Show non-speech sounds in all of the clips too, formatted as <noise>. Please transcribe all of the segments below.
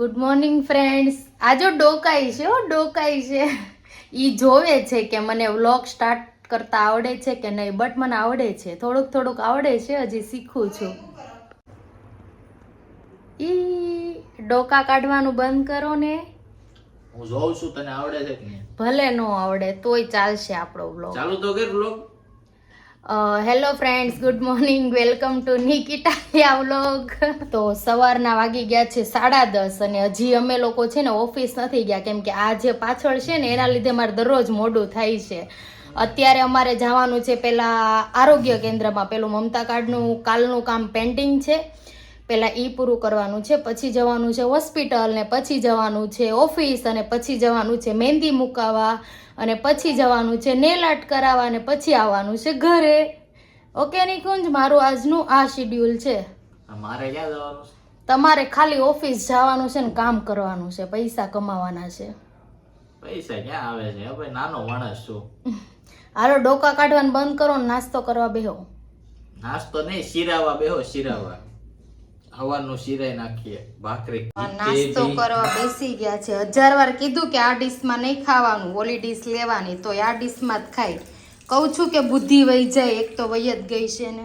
Good morning friends આજો ડોકાઈ છે હો ડોકાઈ છે. એ જોવે છે કે મને વ્લોગ સ્ટાર્ટ કરતા આવડે છે કે નહીં બટ મને આવડે છે. થોડુંક થોડુંક આવડે છે હજી શીખું છું. ઈ ડોકા કાઢવાનું બંધ કરો ને. હું જોઉં છું તને આવડે છે ભલે નો આવડે તોય ચાલશે આપણો વ્લોગ. ચાલુ તો કર vlog. Hello friends good morning welcome to Nikita vlog તો સવારના વાગી ગયા છે સાડા દસ અને હજી અમે લોકો છે ને ઓફિસ નથી ગયા, કેમ કે આ જે પાછળ છે ને એના લીધે મારે દરરોજ મોડું થાય છે. અત્યારે અમારે જવાનું છે પેલા આરોગ્ય કેન્દ્રમાં, પેલું મમતા કાર્ડનું કાલનું કામ પેન્ડિંગ છે. પહેલાં એ પૂરું કરવાનું છે પછી જવાનું છે હોસ્પિટલ ને પછી જવાનું છે ઓફિસ અને પછી જવાનું છે મહેંદી મુકાવા અને પછી જવાનું છે નેલ આર્ટ કરાવવા અને પછી આવવાનું છે ઘરે. ઓકે નિકુંજ મારું આજનું આ શિડ્યુલ છે. મારે ક્યાં જવાનું છે? તમારે ખાલી ઓફિસ જવાનું છે ને કામ કરવાનું છે પૈસા કમાવાના છે. પૈસા ક્યાં આવે છે? હવે નાનો માણસ છું. હાલો ડોકા કાઢવાનું બંધ કરો ને નાસ્તો કરવા બેહો. નાસ્તો નહીં શિરાવા બેહો શીરાવા. હવાનું શીરાઈ નાખીએ ભાખરી. નાસ્તો કરવા બેસી ગયા છે. હજાર વાર કીધું કે આ ડીશમાં નહીં ખાવાનું ઓલી ડીશ લેવાની તો આ ડીશમાં જ ખાય. કહું છું કે બુદ્ધિ વહી જાય એક તો વહી જ ગઈ છે ને.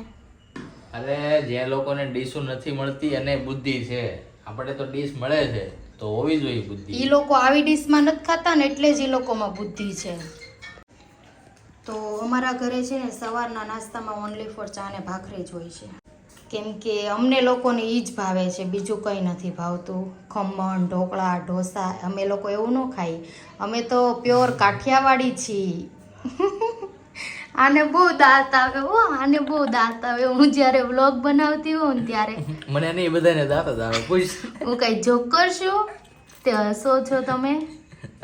અરે જે લોકોને ડીશો નથી મળતી અને બુદ્ધિ છે. આપણે તો ડીશ મળે છે તો હોવી જોઈએ બુદ્ધિ. એ લોકો આવી ડીશમાં નથી ખાતા ને એટલે જ એ લોકોમાં બુદ્ધિ છે. તો અમારા ઘરે છે ને સવારના નાસ્તામાં ઓનલી ફોર ચા ને ભાખરી જ હોય છે. કેમ કે અમને લોકોને એ જ ભાવે છે બીજું કંઈ નથી ભાવતું. ખમણ ઢોકળા ઢોસા અમે લોકો એવું ન ખાઈ. અમે તો પ્યોર કાઠિયાવાડી છીએ. આને બહુ દાંત આવે ઓ આને બહુ દાંત આવે. હું જ્યારે વ્લોગ બનાવતી હોઉં ને ત્યારે <laughs> મને નહીં બધાને દાંત જ આવે પૂછ. હું કઈ જોકર છું તે હસો છો તમે?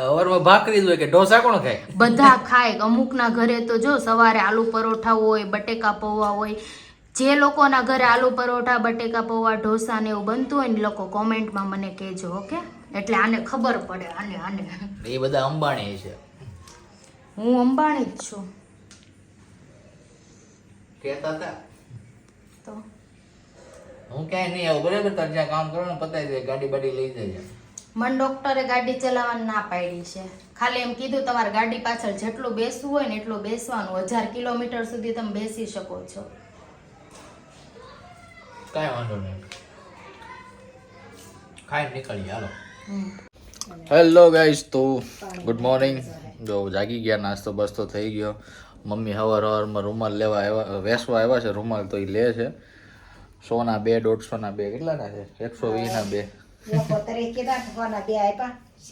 અવારમાં ભાખરી હોય કે ઢોસા કોણ ખાય? બધા ખાય. અમુકના ઘરે તો જો સવારે આલુ પરોઠા હોય બટેકા પૌવા હોય જે લોકોના ઘરે આલુ પરોઠા બટેકા પૌવા ઢોસા ને એવું બનતું હોય ને લોકો કોમેન્ટમાં મને કહેજો ઓકે? એટલે આને ખબર પડે આને આને. એ બધા અંબાણી છે. હું અંબાણી જ છું. કહેતા હતા? તો? હું ક્યાંય નહીં આવું બરાબર? તારે જ્યાં કામ કરો ને પતાવી દે ગાડી બાડી લઈ જજે મને ડોક્ટરે ગાડી ચલાવવાની ના પાડી છે. ખાલી એમ કીધું તમારે ગાડી પાછળ જેટલું બેસવું હોય ને એટલું બેસવાનું. હજાર કિલોમીટર સુધી તમે બેસી શકો છો. કાંઈ વાંધો નહીં. ખાઈને નીકળીએ હાલો. હેલો ગાઈસ તો ગુડ મોર્નિંગ જો જાગી ગયા નાસ્તો બસ્તો થઈ ગયો. મમ્મી હવાર હવારમાં રૂમાલ લેવા આવ્યા વેસવા આવ્યા છે રૂમાલ તો એ લે છે. સોના બે દોઢસોના બે કેટલાના છે? એકસો વીસના બે.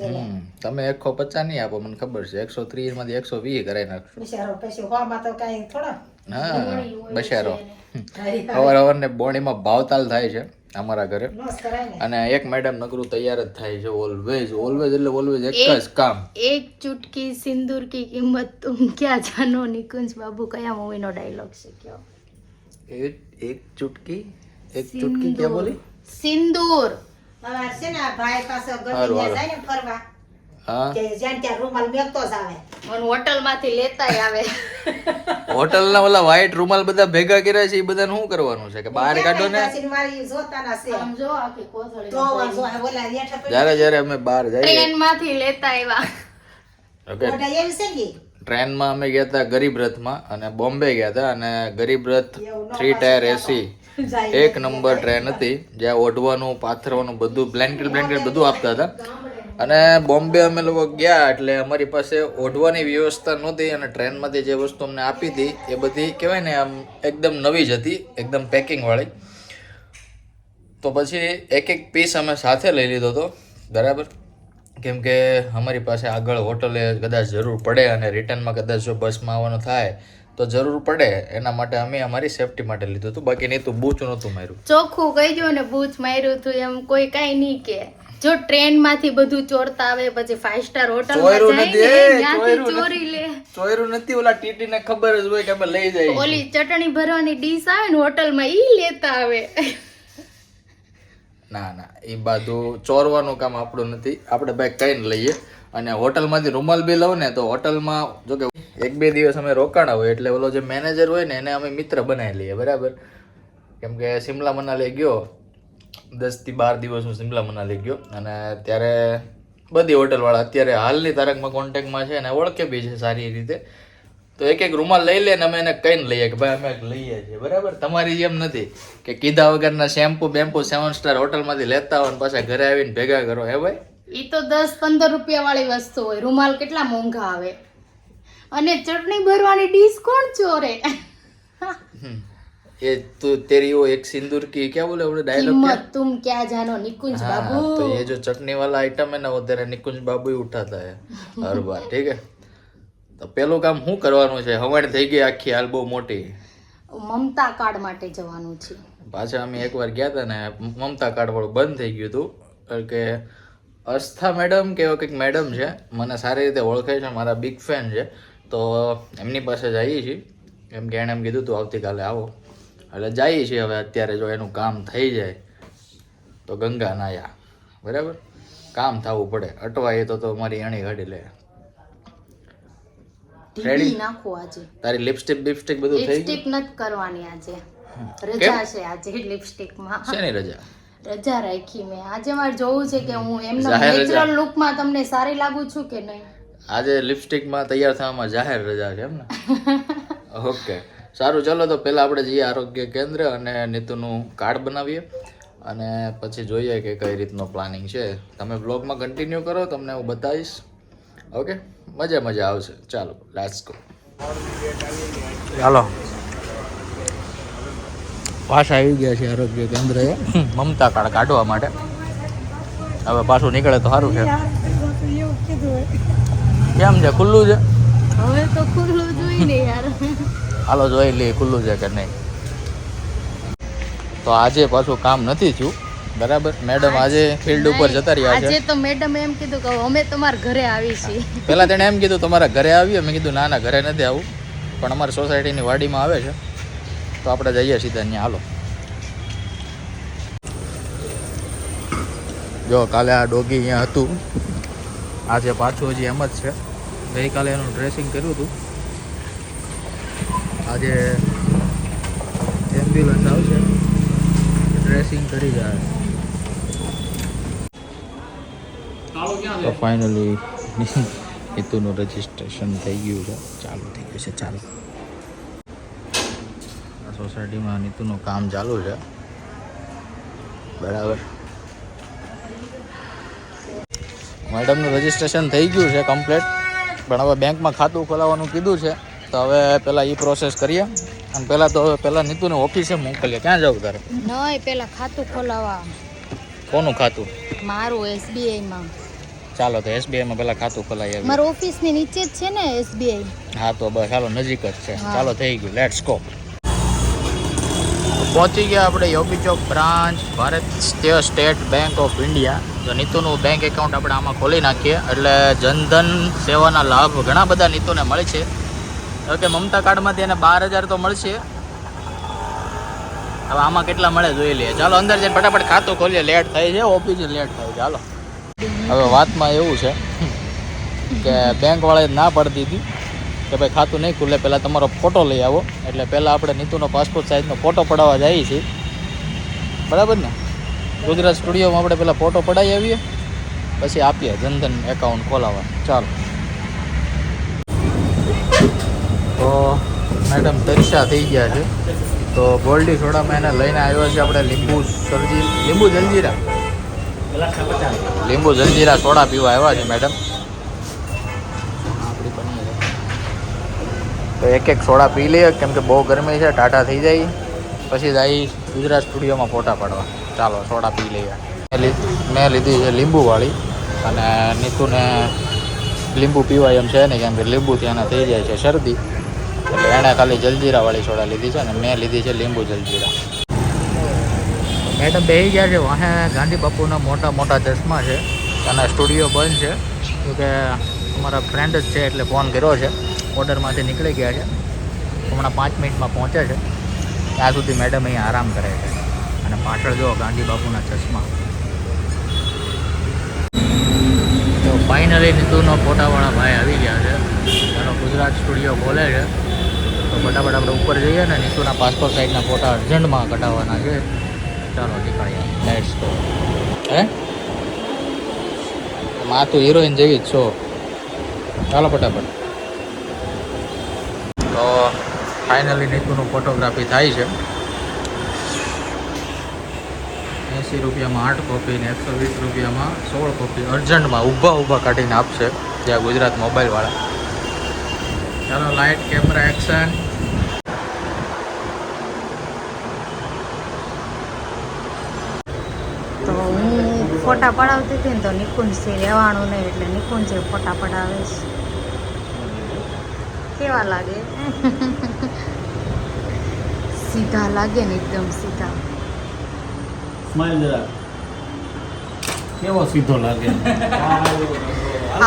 હમ, તમે એકસો પચાસ નહીં આપો મને ખબર છે. એકસો ત્રીસમાંથી એકસો વીસ કરાવી નાખશો. હા બસારો હવાર હવારને બોણીમાં ભાવતાલ થાય છે અમારા ઘરે. અને એક મેડમ નગરું તૈયાર જ થાય છે ઓલવેઝ ઓલવેઝ એટલે ઓલવેઝ એક જ કામ. એક ચુટકી સિંદૂર કી કિંમત તુમ ક્યાં જાનો નિકુંજ બાબુ કયા મૂવીનો ડાયલોગ છે કયો? એક એક ચુટકી? એક ચુટકી ક્યાં બોલી? સિંદૂર. હોટલમાંથી લેતાય આવે. હોટલ ના ઓલા વ્હાઈટ રૂમાલ બધા ભેગા કર્યા છે એ બધાને શું કરવાનું છે? કે બહાર કાઢો ને? જ્યારે જ્યારે અમે બહાર જઈએ. ટ્રેનમાંથી લેતા આવ્યા. ઓકે ટ્રેનમાં અમે ગયા હતા ગરીબ રથમાં અને બોમ્બે ગયા હતા અને Garib Rath three tier AC. એક નંબર ટ્રેન હતી જ્યાં ઓઢવાનું પાથરવાનું બધું બ્લેન્કેટ બ્લેન્કેટ બધું આપતા હતા. અને બોમ્બે અમે લોકો ગયા એટલે અમારી પાસે ઓઢવાની વ્યવસ્થા નહોતી અને ટ્રેનમાંથી જે વસ્તુ અમને આપી હતી, એ બધી કહેવાય ને આમ એકદમ નવી જ હતી, એકદમ પેકિંગવાળી. તો પછી એક એક પીસ અમે સાથે લઈ લીધો હતો, બરાબર? કેમ કે અમારી પાસે આગળ હોટલે કદાચ જરૂર પડે અને રિટર્નમાં કદાચ જો બસમાં આવવાનું થાય, તો જરૂર પડે. એના માટે અમે અમારી સેફટી માટે લીધું હતું. બાકી નહીં તો બૂચ નહોતું માર્યું. ચોખ્ખું કહીજો ને બૂચ માર્યું હતું એમ કોઈ કાંઈ નહીં કે. જો ટ્રેનમાંથી બધું ચોરતા આવે પછી ફાઈવ સ્ટાર હોટલ ચોરી લે. ચોર્યું નથી ઓલા ટીટી ને ખબર જ હોય કે અમે લઈ જાય ઓલી ચટણી ભરવાની ડીશ આવે ને હોટલમાં ઈ લેતા આવે. ના ના એ બધું ચોરવાનું કામ આપણું નથી. આપણે ભાઈ કઈ લઈએ. અને હોટલમાંથી રૂમાલ બી લઉં ને તો હોટલમાં જો કે એક બે દિવસ અમે રોકાણા હોય એટલે ઓલો જે મેનેજર હોય ને એને અમે મિત્ર બનાવી લઈએ બરાબર? કેમ કે શિમલા મનાલી ગયો દસથી બાર દિવસ હું શિમલા મનાલી ગયો. અને ત્યારે બધી હોટલવાળા અત્યારે હાલની તારીખમાં કોન્ટેક્ટમાં છે અને ઓળખે બી છે સારી રીતે. તો એક એક રૂમાલ લઈ લે ને અમે એને કહીને લઈએ કે ભાઈ અમે લઈએ છીએ. બરાબર? તમારી જેમ નથી કે કીધા વગરના શેમ્પુ બેમ્પુ સેવન સ્ટાર હોટલમાંથી લેતા હોય પાછા ઘરે આવીને ભેગા કરો હે ભાઈ? એ તો દસ પંદર રૂપિયા વાળી વસ્તુ હોય. રૂમાલ કેટલા મોંઘા આવે? અને ચટણી ભરવાની ડીશ કોણ ચોરે? હમ. એ તું તેરી वो एक सिंदूर की क्या बोले बोले डायलॉग કિંમત તુમ ક્યાં જાનો નિકુંજ हाँ, બાબू तो ये जो चटनी वाला आइटम है ना वो तेरा निकुंज बाबू ही उठाता है हर बार ठीक है તો પેલું કામ શું કરવાનું છે હવાણ થઈ ગઈ આખી હાલ બહુ મોટી મમતા કાર્ડ માટે જવાનું છે પાછા અમે એકવાર ગયા હતા ને મમતા કાર્ડ વાળું બંધ થઈ ગયું હતું કારણ કે અસ્થા મેડમ કે એવા કંઈક મેડમ છે મને સારી રીતે ઓળખે છે મારા બિગ ફેન છે તો એમની પાસે જઈએ છીએ કેમ કે એણે એમ કીધું તું આવતીકાલે આવો એટલે જઈએ છીએ હવે અત્યારે જો એનું કામ થઈ જાય તો ગંગા નાયા. બરાબર? કામ થવું પડે. અટવાય તો તો મારી અણી હડી લે. રેડી નાખો આજે. તારી લિપસ્ટિક બિપસ્ટિક બધું થઈ લિપસ્ટિક નથી કરવાની આજે. રજા છે આજે લિપસ્ટિકમાં. શેની રજા? રજા રાખી મેં. આજે મારે જોવું છે કે હું એમના. નેચરલ લુકમાં તમને સારી લાગુ છું કે નહીં? આજે લિપસ્ટિકમાં તૈયાર થવામાં જાહેર રજા છે એમ ને? <laughs> ઓકે સારું ચલો તો પહેલાં આપણે જઈએ આરોગ્ય કેન્દ્ર અને નીતુનું કાર્ડ બનાવીએ. અને પછી જોઈએ કે કઈ રીતનો પ્લાનિંગ છે. તમે બ્લોગમાં કન્ટિન્યુ કરો તમને હું બતાવીશ. ઓકે મજા મજા આવશે. ચાલો લેટ્સ ગો ચાલો. પાછા આવી ગયા છે આરોગ્ય કેન્દ્રએ. મમતા કાર્ડ કાઢવા માટે. હવે પાછું નીકળે તો સારું છે. કેમ છે? ખુલ્લું છે? હવે તો ખુલ્લું જોઈને યાર. હાલો જોઈ લઈએ ખુલ્લું છે કે નહીં? તો આજે પાછું કામ નથી થયું. બરાબર? મેડમ આજે ફિલ્ડ ઉપર જતા રહ્યા આજે છે. તો મેડમ એમ કીધું કે અમે તમારા ઘરે આવી છીએ. પહેલા તેણે એમ કીધું તમારા ઘરે આવીએ મેં કીધું ના ના ઘરે નથી આવું. પણ અમારી સોસાયટીની વાડીમાં આવે છે. તો આપણે જઈએ સીધા અહીંયા. હાલો. જો કાલે આ ડોગી અહીંયા હતું. આજે પાછું હજી એમ જ છે. ગઈકાલે એનું ડ્રેસિંગ કર્યું હતું. આજે એમ્બ્યુલન્સ આવશે. ડ્રેસિંગ કરી જાય. તો ફાઇનલી <laughs> હેતુનું રજિસ્ટ્રેશન થઈ ગયું છે. ચાલુ થઈ ગયું છે ચાલુ. આ સોસાયટીમાં નીતુનું કામ ચાલુ છે. બરાબર. મેડમનું રજિસ્ટ્રેશન થઈ ગયું છે કમ્પ્લીટ પણ હવે બેંકમાં ખાતું ખોલાવવાનું કીધું છે. તો હવે પેલા એ પ્રોસેસ કરીએ. અને પેલા તો પેલા નીતુને ઓફિસે મોકલીએ. ક્યાં જાવ તારે? નહીં પેલા ખાતું ખોલાવા. કોનું ખાતું? મારું એસબીઆઈ માં ચાલો તો એસબીઆઈમાં પેલા ખાતું ખોલાવી આવીએ. મારા ઓફિસની નીચે જ છે ને એસબીઆઈ. હા તો બસ ચાલો નજીક જ છે. ચાલો થઈ ગયું. લેટ્સ ગો પહોંચી ગયા આપણે Yogi Chowk branch Bharat state bank of India તો નીતુનું બેંક એકાઉન્ટ આપણે આમાં ખોલી નાખીએ. એટલે જનધન સેવાના લાભ ઘણા બધા નીતુને મળે હવે કે મમતા કાર્ડમાંથી એને બાર હજાર તો મળશે. હવે આમાં કેટલા મળે જોઈ લઈએ. ચાલો અંદર જઈને ફટાફટ ખાતું ખોલીએ. લેટ થાય છે, ઓફિસ લેટ થાય છે. ચાલો હવે વાતમાં એવું છે કે બેંકવાળાએ ના પાડી દીધી કે ભાઈ ખાતું નહીં ખુલે, પહેલાં તમારો ફોટો લઈ આવો. એટલે પહેલાં આપણે નીતુનો પાસપોર્ટ સાઇઝનો ફોટો પડાવવા જઈએ છીએ. બરાબર ને? ગુજરાત સ્ટુડિયોમાં આપણે પહેલાં ફોટો પડાવી આવીએ, પછી આપીએ જનધન એકાઉન્ટ ખોલાવવા. ચાલો. તો મેડમ તરીસા થઈ ગયા છે. તો ગોલ્ડી સોડામાં એને લઈને આવ્યો છે આપણે લીંબુ સરજી લીંબુ જલજીરા લીંબુ જલજીરા સોડા પીવા આવ્યા છે મેડમ. તો એક એક સોડા પી લઈએ, કેમ કે બહુ ગરમી છે ટાટા થઈ જાય. પછી જાય ગુજરાત સ્ટુડિયોમાં ફોટા પાડવા. ચાલો, સોડા પી લઈએ. મેં લીધી છે લીંબુવાળી અને નીતુને લીંબુ પીવાય એમ છે ને, કેમ કે લીંબુથી એને થઈ જાય છે શરદી. એટલે એણે ખાલી જલજીરાવાળી સોડા લીધી છે અને મેં લીધી છે લીંબુ જલજીરા. મેડમ બે ગયા છે, વાહે ગાંધી બાપુના મોટા મોટા ચશ્મા છે અને સ્ટુડિયો બંધ છે. કે અમારા ફ્રેન્ડ જ છે એટલે ફોન કર્યો છે. ઓર્ડરમાંથી નીકળી ગયા છે. હમણાં પાંચ મિનિટમાં પહોંચે છે. ત્યાં સુધી મેડમ અહીંયા આરામ કરે છે. અને પાછળ જો ગાંધી બાપુના ચશ્મા. તો ફાઇનલી નીતુનો ફોટાવાળા ભાઈ આવી ગયા છે. એનો ગુજરાત સ્ટુડિયો બોલે છે. તો ફટાફટ આપણે ઉપર જઈએ ને નીચુના પાસપોર્ટ સાઇઝના ફોટા અર્જન્ટમાં કઢાવવાના છે. ચાલો નીકળીએ. લેટ્સ ગો હે? માં તો હિરોઈન જેવી જ છો. ચાલો ફટાફટ. તો ફાઇનલી નીતુનું ફોટોગ્રાફી થાય છે. એંસી રૂપિયામાં આઠ કોપી ને એકસો વીસ રૂપિયામાં સોળ કોપી અર્જન્ટમાં ઊભા ઊભા કાઢીને આપશે. જ્યાં ગુજરાત મોબાઈલવાળા ચાલો લાઇટ કેમેરા એક્શન તો હું ફોટા પડાવતી હતી ને તો નિકુંજથી રહેવાનું નહીં એટલે નિકુંજે ફોટા પડાવે છે. કેવા લાગે? સીધા લાગે ને એકદમ સીધા. સ્માઈલ જરા કેવો સીધો લાગે?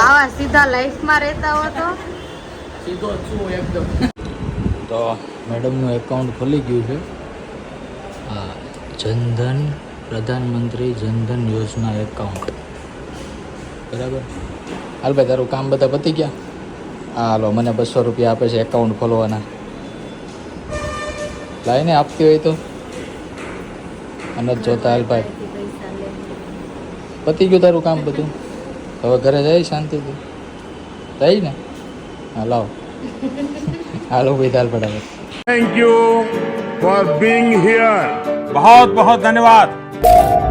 આવા સીધા લાઈફમાં રહેતા હો તો? સીધો છું એકદમ. તો મેડમનું એકાઉન્ટ ખુલી ગયું છે. હા જનધન પ્રધાનમંત્રી જનધન યોજના એકાઉન્ટ બરાબર? હાલ ભાઈ તારું કામ બધા પતી ગયા? હા હાલો મને બસો રૂપિયા આપે છે એકાઉન્ટ ખોલવાના. લાવીને આપતી હોય તો. અને જોતા હાલ ભાઈ. પતી ગયું તારું કામ બધું? હવે ઘરે જાય શાંતિથી. જાય ને? હા લાવ. હાલો ભાઈ તાલ પડાવે thank you for being here બહુ બહુ ધન્યવાદ Thank you.